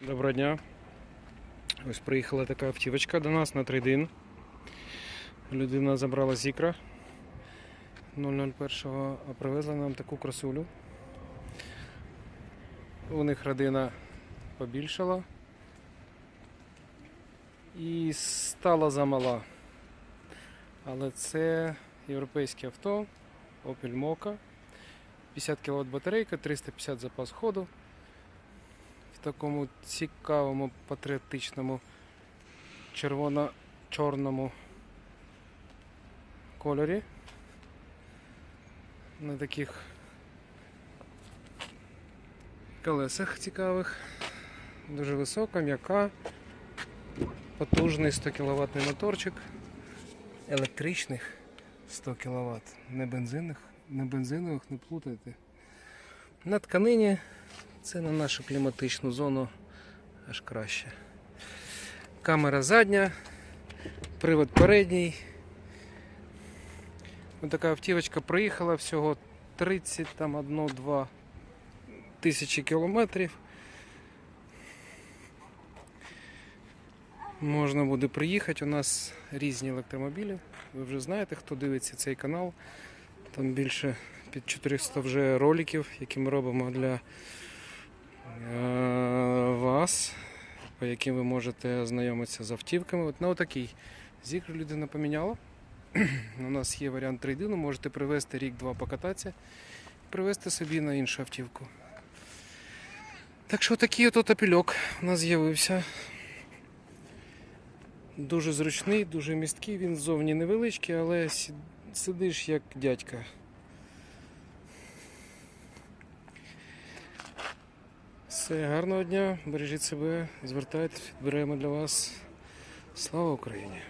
Доброго дня. Ось приїхала така автівочка до нас на трейдин. Людина забрала з ікра 001, а привезла нам таку красулю. У них родина побільшала і стала замала. Але це європейське авто Opel Mokka. 50 кВт батарейка, 350 запас ходу в такому цікавому патріотичному червоно-чорному кольорі. На таких колесах цікавих. Дуже висока, м'яка, потужний 100 кВт моторчик, електричних 100 кВт, не бензинних, не бензинових, не плутайте. На тканині це на нашу кліматичну зону аж краще. Камера задня, привод передній. Ось така автівочка приїхала всього 31-2 тисячі кілометрів. Можна буде приїхати. У нас різні електромобілі. Ви вже знаєте, хто дивиться цей канал. Там більше під 400 вже роликів, які ми робимо для вас, по яким ви можете ознайомитися з автівками. От на отакий зікр людина поміняла. У нас є варіант трейдину, можете привезти рік-два покататися і привезти собі на іншу автівку. Так що такий от апельок у нас з'явився. Дуже зручний, дуже місткий, він ззовні невеличкий, але сидиш як дядька. Все, гарного дня, бережіть себе, звертайтесь, відберемо для вас. Слава Україні!